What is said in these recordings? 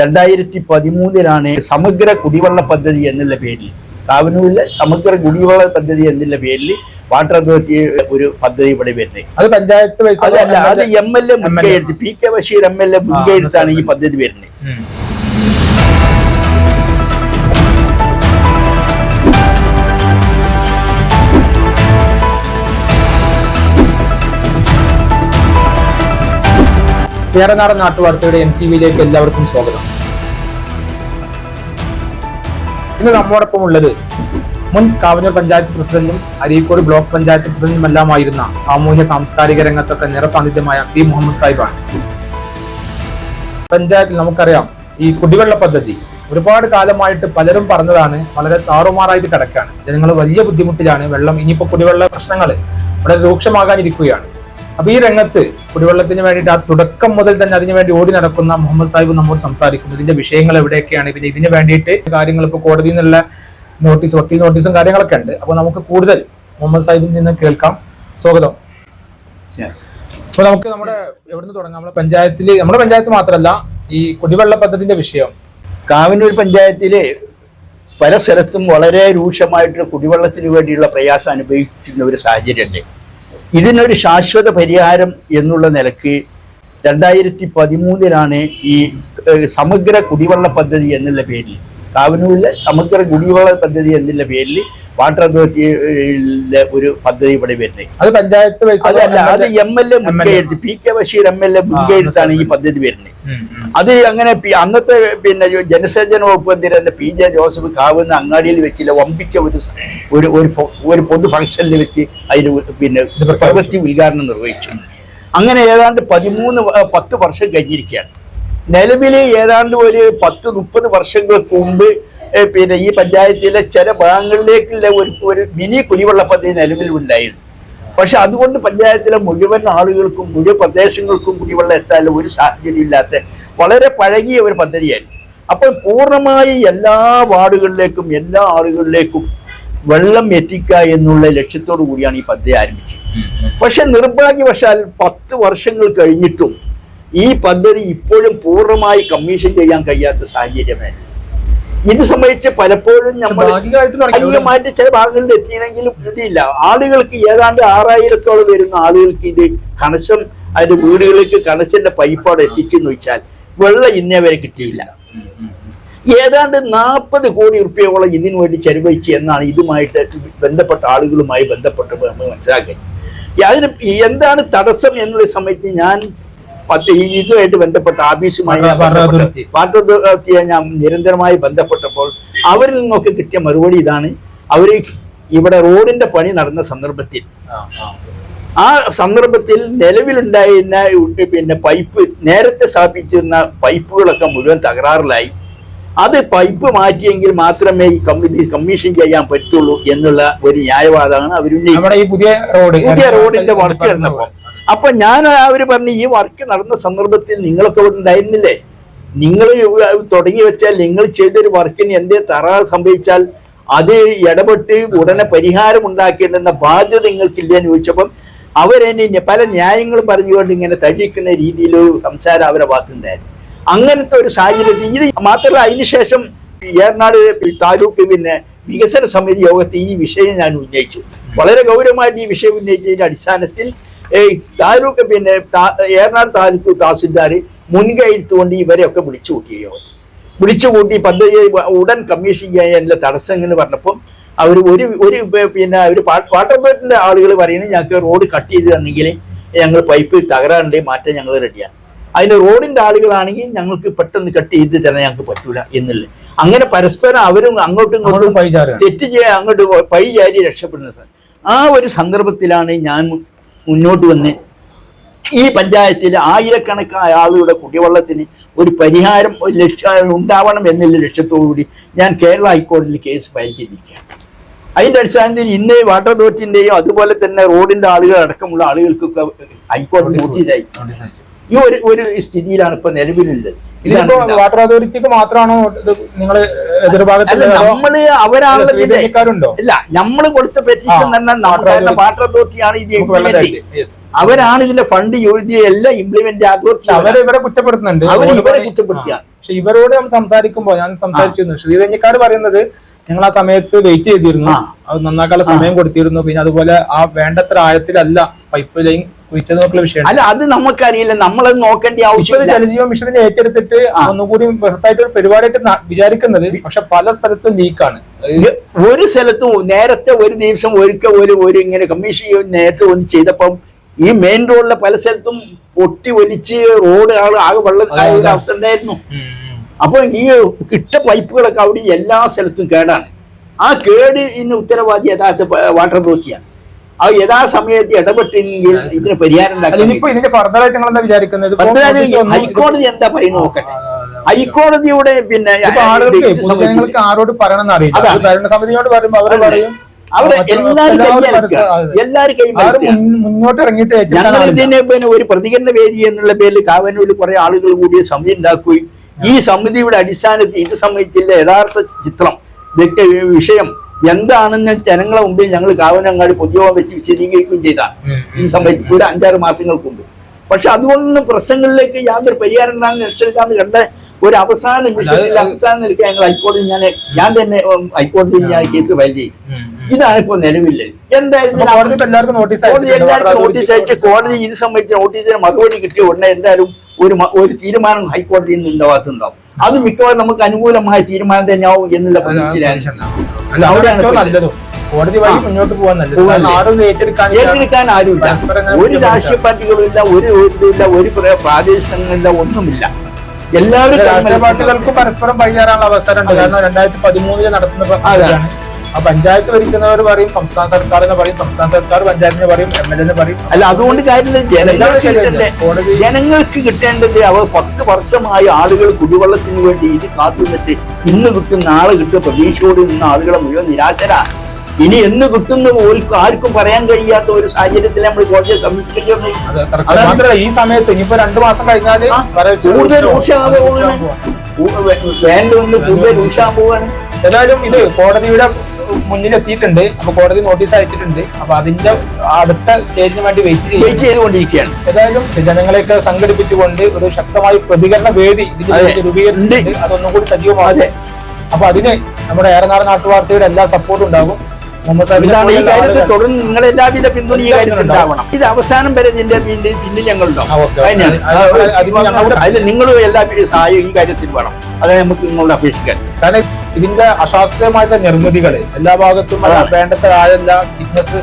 രണ്ടായിരത്തി പതിമൂന്നിലാണ് സമഗ്ര കുടിവെള്ള പദ്ധതി എന്നുള്ള പേരിൽ. കാവനൂരിലെ സമഗ്ര കുടിവെള്ള പദ്ധതി എന്നുള്ള പേരിൽ വാട്ടർ അതോറിറ്റി ഒരു പദ്ധതി ഇവിടെ വരുന്നത്. അത് പഞ്ചായത്ത് അതല്ല അത് എം എൽ എ മുൻകൈ എടുത്ത് P K Basheer M L A മുൻകൈ എടുത്താണ് ഈ പദ്ധതി വരുന്നത്. കേരനാടൻ നാട്ടുവാർത്തയുടെ എം ടി വിയിലേക്ക് എല്ലാവർക്കും സ്വാഗതം. ഇന്ന് നമ്മോടൊപ്പം ഉള്ളത് മുൻ കാവനൂർ പഞ്ചായത്ത് പ്രസിഡന്റും അരീക്കോട് ബ്ലോക്ക് പഞ്ചായത്ത് പ്രസിഡന്റും എല്ലാമായിരുന്ന സാമൂഹ്യ സാംസ്കാരിക രംഗത്തൊക്കെ നിറസാന്നിധ്യമായ പി. മുഹമ്മദ് സാഹിബാണ്. പഞ്ചായത്തിൽ നമുക്കറിയാം ഈ കുടിവെള്ള പദ്ധതി ഒരുപാട് കാലമായിട്ട് പലരും പറഞ്ഞതാണ് വളരെ താറുമാറായിട്ട് കിടക്കുകയാണ്. ജനങ്ങൾ വലിയ ബുദ്ധിമുട്ടിലാണ്. വെള്ളം ഇനിയിപ്പോ കുടിവെള്ള പ്രശ്നങ്ങൾ വളരെ രൂക്ഷമാകാനിരിക്കുകയാണ്. അപ്പൊ ഈ രംഗത്ത് കുടിവെള്ളത്തിന് വേണ്ടിയിട്ട് ആ തുടക്കം മുതൽ തന്നെ അതിനു വേണ്ടി ഓടി നടക്കുന്ന മുഹമ്മദ് സാഹിബ് നമ്മോട് സംസാരിക്കും ഇതിന്റെ വിഷയങ്ങൾ എവിടെയൊക്കെയാണ്? പിന്നെ ഇതിന് വേണ്ടിയിട്ട് കാര്യങ്ങൾ ഇപ്പോൾ കോടതിയിൽ നിന്നുള്ള നോട്ടീസ് വക്കീൽ നോട്ടീസും കാര്യങ്ങളൊക്കെ ഉണ്ട്. അപ്പൊ നമുക്ക് കൂടുതൽ മുഹമ്മദ് സാഹിബിൽ നിന്ന് കേൾക്കാം. സ്വാഗതം. അപ്പൊ നമുക്ക് നമ്മുടെ എവിടുന്ന് തുടങ്ങാം? നമ്മുടെ പഞ്ചായത്തിൽ നമ്മുടെ പഞ്ചായത്ത് മാത്രമല്ല ഈ കുടിവെള്ള പദ്ധതിന്റെ വിഷയം. കാവിനൂർ പഞ്ചായത്തിലെ പല സ്ഥലത്തും വളരെ രൂക്ഷമായിട്ട് കുടിവെള്ളത്തിന് വേണ്ടിയുള്ള പ്രയാസം അനുഭവിക്കുന്ന ഒരു സാഹചര്യമുണ്ട്. ഇതിനൊരു ശാശ്വത പരിഹാരം എന്നുള്ള നിലയ്ക്ക് രണ്ടായിരത്തി പതിമൂന്നിലാണ് ഈ സമഗ്ര കുടിവെള്ള പദ്ധതി എന്നുള്ള പേരിൽ കാവനൂരിലെ സമഗ്ര കുടിവെള്ള പദ്ധതി എന്നുള്ള പേരിൽ വാട്ടർ അതോറിറ്റിയിലെ ഒരു പദ്ധതി ഇവിടെ വരുന്നത് അത് പഞ്ചായത്ത് അതല്ല അത് എം എൽ എ മുൻകൈ എടുത്ത് P K Basheer M L A മുൻകൈ എടുത്താണ് ഈ പദ്ധതി വരുന്നത്. അത് അങ്ങനെ അന്നത്തെ പിന്നെ ജനസേചന വകുപ്പ് എന്തിനാണ് പി ജെ ജോസഫ് കാവുന്ന അങ്ങാടിയിൽ വെച്ചില്ല വമ്പിച്ച ഒരു ഒരു ഒരു പൊതു ഫംഗ്ഷനിൽ വെച്ച് അതിന് പിന്നെ പ്രവൃത്തി ഉദ്ഘാടനം നിർവഹിച്ചു. അങ്ങനെ ഏതാണ്ട് പതിമൂന്ന് പത്ത് വർഷം കഴിഞ്ഞിരിക്കുകയാണ്. നിലവിൽ ഏതാണ്ട് ഒരു പത്ത് മുപ്പത് വർഷങ്ങൾക്ക് മുമ്പ് പിന്നെ ഈ പഞ്ചായത്തിലെ ചില ഭാഗങ്ങളിലേക്കുള്ള ഒരു ഒരു മിനി കുടിവെള്ള പദ്ധതി നിലവിൽ ഉണ്ടായിരുന്നു. പക്ഷെ അതുകൊണ്ട് പഞ്ചായത്തിലെ മുഴുവൻ ആളുകൾക്കും മുഴുവൻ പ്രദേശങ്ങൾക്കും കുടിവെള്ളം എത്താനുള്ള ഒരു സാഹചര്യം ഇല്ലാത്ത വളരെ പഴകിയ ഒരു പദ്ധതിയായിരുന്നു. അപ്പോൾ പൂർണമായി എല്ലാ വാർഡുകളിലേക്കും എല്ലാ ആളുകളിലേക്കും വെള്ളം എത്തിക്കുക എന്നുള്ള ലക്ഷ്യത്തോടു കൂടിയാണ് ഈ പദ്ധതി ആരംഭിച്ചത്. പക്ഷെ നിർഭാഗ്യവശാൽ പത്ത് വർഷങ്ങൾ കഴിഞ്ഞിട്ടും ഈ പദ്ധതി ഇപ്പോഴും പൂർണമായി കമ്മീഷൻ ചെയ്യാൻ കഴിയാത്ത സാഹചര്യമേ ഇത് സംബന്ധിച്ച് പലപ്പോഴും നമ്മൾ മാറ്റി. ചില ഭാഗങ്ങളിൽ എത്തിയെങ്കിലും ഇതില്ല ആളുകൾക്ക് ഏതാണ്ട് ആറായിരത്തോളം വരുന്ന ആളുകൾക്ക് ഇത് കണക്ഷൻ അതിന്റെ വീടുകളിലേക്ക് കണക്ഷന്റെ പൈപ്പോടെ എത്തിച്ചെന്ന് വെച്ചാൽ വെള്ളം ഇന്നേ വരെ കിട്ടിയില്ല. ഏതാണ്ട് നാൽപ്പത് കോടി റുപ്യോളം ഇതിനു വേണ്ടി ചെലവഴിച്ചു എന്നാണ് ഇതുമായിട്ട് ബന്ധപ്പെട്ട ആളുകളുമായി ബന്ധപ്പെട്ട് നമ്മൾ മനസ്സിലാക്കി അതിന് എന്താണ് തടസ്സം എന്നുള്ള സമയത്ത് ഞാൻ പത്ത് ഇതുമായിട്ട് ബന്ധപ്പെട്ട ഞാൻ വാട്ടർ അതോറിറ്റിയെ ഞാൻ നിരന്തരമായി ബന്ധപ്പെട്ടപ്പോൾ അവരിൽ നിന്നൊക്കെ കിട്ടിയ മറുപടി ഇതാണ്. അവർ ഇവിടെ റോഡിന്റെ പണി നടന്ന സന്ദർഭത്തിൽ. ആ, സന്ദർഭത്തിൽ നിലവിലുണ്ടായിരുന്ന പിന്നെ പൈപ്പ് നേരത്തെ സ്ഥാപിച്ചിരുന്ന പൈപ്പുകളൊക്കെ മുഴുവൻ തകരാറിലായി. അത് പൈപ്പ് മാറ്റിയെങ്കിൽ മാത്രമേ ഈ കമ്മിറ്റി കമ്മീഷൻ ചെയ്യാൻ പറ്റുള്ളൂ എന്നുള്ള ഒരു ന്യായവാദമാണ് ഈ പുതിയ റോഡ് പുതിയ റോഡിന്റെ വളർച്ച അപ്പൊ ഞാൻ അവർ പറഞ്ഞു ഈ വർക്ക് നടന്ന സന്ദർഭത്തിൽ നിങ്ങളൊക്കെ ഇവിടെ ഉണ്ടായിരുന്നില്ലേ? നിങ്ങൾ തുടങ്ങി വെച്ചാൽ നിങ്ങൾ ചെയ്തൊരു വർക്കിന് എന്തേ തറാറ് സംഭവിച്ചാൽ അത് ഇടപെട്ട് ഉടനെ പരിഹാരം ഉണ്ടാക്കേണ്ടെന്ന ബാധ്യത നിങ്ങൾക്കില്ല എന്ന് ചോദിച്ചപ്പം അവരെന്നെ പല ന്യായങ്ങളും പറഞ്ഞുകൊണ്ട് ഇങ്ങനെ തഴിക്കുന്ന രീതിയിൽ സംസാരം അവരെ വാക്കുണ്ടായിരുന്നു അങ്ങനത്തെ ഒരു സാഹചര്യത്തിൽ ഇത് മാത്രമല്ല അതിനുശേഷം ഏറനാട് താലൂക്ക് പിന്നെ വികസന സമിതി യോഗത്തിൽ ഈ വിഷയം ഞാൻ ഉന്നയിച്ചു. വളരെ ഗൗരവമായിട്ട് ഈ വിഷയം ഉന്നയിച്ചതിന്റെ അടിസ്ഥാനത്തിൽ ഏയ് താലൂക്ക് പിന്നെ ഏറനാട് താലൂക്ക് തഹസിൽദാർ മുൻകൈ എടുത്തുകൊണ്ട് ഇവരെയൊക്കെ വിളിച്ചു കൂട്ടിയ വിളിച്ചു കൂട്ടി പദ്ധതി ഉടൻ കമ്മീഷൻ ചെയ്യാനുള്ള തടസ്സങ്ങൾ പറഞ്ഞപ്പം അവർ ഒരു ഒരു പിന്നെ ഒരു വാട്ടർ അതോറിറ്റിന്റെ ആളുകൾ പറയുന്നത് ഞങ്ങൾക്ക് റോഡ് കട്ട് ചെയ്ത് തന്നെങ്കിൽ ഞങ്ങൾ പൈപ്പ് തകരാറുണ്ട് മാറ്റാൻ ഞങ്ങൾ റെഡിയാണ് അതിന് റോഡിന്റെ ആളുകളാണെങ്കിൽ ഞങ്ങൾക്ക് പെട്ടെന്ന് കട്ട് ചെയ്ത് തരാൻ ഞങ്ങൾക്ക് പറ്റൂല എന്നുള്ളത് അങ്ങനെ പരസ്പരം അവരും അങ്ങോട്ടും ഇങ്ങോട്ടും തെറ്റ് ചെയ്യാൻ അങ്ങോട്ട് പൈ ചാരി രക്ഷപ്പെടുന്ന സാർ ആ ഒരു സന്ദർഭത്തിലാണ് ഞാൻ മുന്നോട്ട് വന്ന് ഈ പഞ്ചായത്തിൽ ആയിരക്കണക്കായ ആളുകളുടെ കുടിവെള്ളത്തിന് ഒരു പരിഹാരം ഒരു ലക്ഷ്യം ഉണ്ടാവണം എന്നുള്ള ലക്ഷ്യത്തോടു കൂടി ഞാൻ കേരള ഹൈക്കോടതിയിൽ കേസ് ഫയൽ ചെയ്തിരിക്കുകയാണ്. അതിന്റെ അടിസ്ഥാനത്തിൽ ഇന്ന് വാട്ടർ അതോറിറ്റിന്റെയും അതുപോലെ തന്നെ റോഡിന്റെ ആളുകൾ അടക്കമുള്ള ആളുകൾക്കൊക്കെ ഹൈക്കോടതി നോട്ടീസ് അയച്ചു. ഈ ഒരു ഒരു സ്ഥിതിയിലാണ് ഇപ്പോൾ നിലവിലുള്ളത്. ഇതിപ്പോ വാട്ടർ അതോറിറ്റിക്ക് മാത്രമാണോ ഇത് നിങ്ങൾ അല്ല എതിർഭാഗത്തുള്ള നമ്മൾ അവരാണല്ലോ ഇല്ല നമ്മൾ കൊടുത്ത പെറ്റീഷൻ തന്നെ വാട്ടർ അതോറിറ്റി. വാട്ടർ അതോറിറ്റിയാണ് ഇത്. അവരാണ് ഇതിന്റെ ഫണ്ട് എല്ലാം ഇംപ്ലിമെന്റ് അതോറിറ്റി അവരെ ഇവരെ കുറ്റപ്പെടുത്തുന്നുണ്ട്. അവർ ഇവരെ കുറ്റപ്പെടുത്തിയാണ് പക്ഷെ ഇവരോട് നമ്മൾ സംസാരിക്കുമ്പോൾ ഞാൻ സംസാരിച്ചിരുന്നു. ശ്രീരഞ്ജിക്കാട് പറയുന്നത് ഞങ്ങൾ ആ സമയത്ത് വെയിറ്റ് ചെയ്തിരുന്നു. അത് നന്നാക്കാനുള്ള സമയം കൊടുത്തിരുന്നു. പിന്നെ അതുപോലെ ആ വേണ്ടത്ര ആഴത്തിലല്ല പൈപ്പ് ലൈൻ വിഷയം അല്ല അത് നമുക്കറിയില്ല. നമ്മളത് നോക്കേണ്ട ആവശ്യം ജലജീവ ജലജീവൻ മിഷനെ ഏറ്റെടുത്തിട്ട് ഒന്നുകൂടി ബൃഹത്തായിട്ട് ഒരു പരിപാടിയായിട്ട് വിചാരിക്കുന്നത് പക്ഷെ പല സ്ഥലത്തും ലീക്കാണ്. ഒരു സ്ഥലത്തും നേരത്തെ ഒരു ദിവസം ഒരിക്കൽ ഒരു ഒരു ഇങ്ങനെ കമ്മീഷൻ നേരത്തെ ഒന്ന് ചെയ്തപ്പം ഈ മെയിൻ റോഡിലെ പല സ്ഥലത്തും പൊട്ടി ഒലിച്ച് റോഡ് ആകെ വെള്ളം അവസ്ഥ ഉണ്ടായിരുന്നു. അപ്പൊ ഈ കിട്ട പൈപ്പുകളൊക്കെ അവിടെ എല്ലാ സ്ഥലത്തും കേടാണ്. ആ കേട് ഇന്ന് ഉത്തരവാദി യഥാർത്ഥ വാട്ടർ അതോറിറ്റിയാണ്. ആ യഥാസമയത്ത് ഇടപെട്ടെങ്കിൽ ഇതിന് പരിഹാരം ഇതിന്റെ നിങ്ങൾ എന്താ വിചാരിക്കുന്നത്? ഹൈക്കോടതി എന്താ പറയുന്നത് നോക്കട്ടെ. ഹൈക്കോടതിയുടെ പിന്നെ ആളുകൾക്ക് ആരോട് പറയണമെന്ന് അറിയില്ല. ഭരണസമിതിയോട് അവർ പറയും. അവിടെ മറ്റുള്ള- എല്ലാവരും മുന്നോട്ട് ഇറങ്ങിയിട്ട് ഞങ്ങൾ. ഇതിനെ പിന്നെ ഒരു പ്രതികരണ വേദി എന്നുള്ള പേരിൽ കാവനൂരിൽ കുറെ ആളുകൾ കൂടി സമിതി ഉണ്ടാക്കുകയും ഈ സമിതിയുടെ അടിസ്ഥാനത്തിൽ ഇത് സംബന്ധിച്ചുള്ള യഥാർത്ഥ ചിത്രം വ്യക്തി വിഷയം എന്താണെന്ന് ജനങ്ങളെ മുമ്പിൽ ഞങ്ങൾ കാവനങ്ങാടി പൊതുയോഗം വെച്ച് വിശദീകരിക്കുകയും ചെയ്താണ് ഈ സമയത്ത് ഒരു അഞ്ചാറ് മാസങ്ങൾക്ക് മുമ്പ്. പക്ഷെ അതുകൊണ്ടൊന്നും പ്രശ്നങ്ങളിലേക്ക് യാതൊരു പരിഹാരം ഉണ്ടാകുന്ന ലക്ഷ്യമില്ലാന്ന് കണ്ട ഒരു അവസാന നിമിഷത്തിൽ അവസാനം നിലയ്ക്ക് ഞങ്ങൾ ഹൈക്കോടതി ഞാൻ ഞാൻ തന്നെ ഹൈക്കോടതി ഹൈക്കോടതിയിൽ ഞാൻ കേസ് ഫയൽ ചെയ്തു. ഇതാണ് ഇപ്പോൾ നിലവിൽ എന്തായാലും എല്ലാവർക്കും നോട്ടീസ് അയച്ച്. കോടതി ഇത് സംബന്ധിച്ച് നോട്ടീസിന് മറുപടി കിട്ടിയ ഉടനെ എന്തായാലും ഒരു ഒരു തീരുമാനം ഹൈക്കോടതിയിൽ നിന്ന് ഉണ്ടാവാത്തുണ്ടാവും. അത് മിക്കവാറും നമുക്ക് അനുകൂലമായ തീരുമാനം തന്നെയാവും എന്നുള്ള പ്രതീക്ഷയിലാണ് കോടതി വഴി മുന്നോട്ട് പോകാൻ നല്ലത്. ഏറ്റെടുക്കാൻ ഏറ്റെടുക്കാൻ ആരുമില്ല. ഒരു രാഷ്ട്രീയ പാർട്ടികളും ഇല്ല ഒരു ഇല്ല ഒരു പ്ര- പ്രാദേശികങ്ങളില്ല ഒന്നുമില്ല. എല്ലാവരും രാഷ്ട്രീയ. പാർട്ടികൾക്ക് പരസ്പരം പയ്യാറാനുള്ള അവസരമുണ്ട്. കാരണം രണ്ടായിരത്തി പതിമൂന്നിൽ നടത്തുന്ന ആ പഞ്ചായത്ത് ഭരിക്കുന്നവർ പറയും സംസ്ഥാന സർക്കാർ എന്ന് പറയും സംസ്ഥാന സർക്കാർ പഞ്ചായത്തിന് പറയും എം എൽ എന്ന് പറയും. അല്ല അതുകൊണ്ട് കാര്യമില്ല. ജനങ്ങൾക്ക് കിട്ടേണ്ടത് അവർ പത്ത് വർഷമായി ആളുകൾ കുടിവെള്ളത്തിന് വേണ്ടി ഇത് കാത്തു നിന്നിട്ട് ഇന്ന് കിട്ടും നാളെ കിട്ടും പ്രതീക്ഷയോട് നിന്ന് ആളുകളെ മുഴുവൻ നിരാശരാ. ഇനി എന്ന് കിട്ടുന്ന പോലും ആർക്കും പറയാൻ കഴിയാത്ത ഒരു സാഹചര്യത്തിൽ നമ്മൾ കോടതിയെ സമീപിക്കേണ്ടി ഈ സമയത്ത് ഇനിയിപ്പോ രണ്ടു മാസം കഴിഞ്ഞാൽ കൂടുതൽ രൂക്ഷമാവും. വേണ്ടി ഒന്ന് കൂടുതൽ രൂക്ഷാൻ എന്തായാലും ഏതായാലും ഇത് കോടതിയുടെ മുന്നിൽ എത്തിയിട്ടുണ്ട് അപ്പൊ കോടതി നോട്ടീസ് അയച്ചിട്ടുണ്ട്. അപ്പൊ അതിന്റെ അടുത്ത സ്റ്റേജിന് വേണ്ടി വെയിറ്റ് ചെയ്യും വെയിറ്റ് ചെയ്തുകൊണ്ടിരിക്കുകയാണ്. ഏതായാലും ജനങ്ങളെയൊക്കെ സംഘടിപ്പിച്ചുകൊണ്ട് ഒരു ശക്തമായ പ്രതികരണ വേദി രൂപീകരിച്ചിട്ടുണ്ട്. അതൊന്നും കൂടി സജീവമാകും. അപ്പൊ അതിന് നമ്മുടെ ഏറെനാടൻ നാട്ടുവാർത്തയുടെ എല്ലാ സപ്പോർട്ടും ഉണ്ടാകും. ഇതാണ് ഈ കാര്യത്തിൽ തുടർന്ന് നിങ്ങൾ എല്ലാവിധ പിന്തുണ ഈ കാര്യത്തിൽ ഉണ്ടാവണം. ഇത് അവസാനം വരെ ഇതിന്റെ പിന്നിൽ പിന്നിൽ ഞങ്ങളുണ്ടാവും. അതിൽ നിങ്ങളും എല്ലാ സഹായം ഈ കാര്യത്തിൽ വേണം. അതാണ് നമുക്ക് നിങ്ങളോട് അപേക്ഷിക്കാൻ. കാരണം ഇതിന്റെ അശാസ്ത്രീയമായിട്ടുള്ള നിർമ്മിതികൾ എല്ലാ ഭാഗത്തും. വേണ്ടത്ര ആയല്ല ഫിറ്റ്നസ്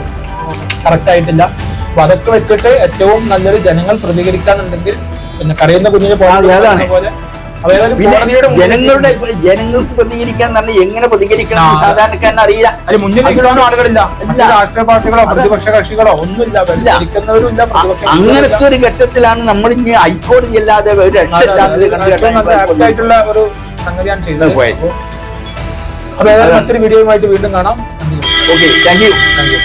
കറക്റ്റ് ആയിട്ടില്ല. അപ്പൊ അതൊക്കെ വെച്ചിട്ട് ഏറ്റവും നല്ലൊരു ജനങ്ങൾ പ്രതികരിക്കാന്നുണ്ടെങ്കിൽ പിന്നെ കരയുന്ന കുഞ്ഞിനെ. പോലെ ജനങ്ങളുടെ ജനങ്ങൾക്ക് പ്രതികരിക്കാൻ തന്നെ എങ്ങനെ പ്രതികരിക്കണം സാധാരണക്കാരൻ. അറിയില്ല. മുന്നിൽ നിൽക്കാനും ആളുകളില്ല. രാഷ്ട്രീയ പാർട്ടികളോ പ്രതിപക്ഷ കക്ഷികളോ ഒന്നുമില്ല. അങ്ങനത്തെ ഒരു ഘട്ടത്തിലാണ് നമ്മൾ ഇനി ഹൈക്കോടതി അല്ലാതെ ഒരു രക്ഷയില്ലാതെ സംഗതിയാണ് ചെയ്തത്. അപ്പൊ ഏതായാലും മറ്റൊരു വീഡിയോയുമായിട്ട് വീണ്ടും കാണാം. Okay thank you thank you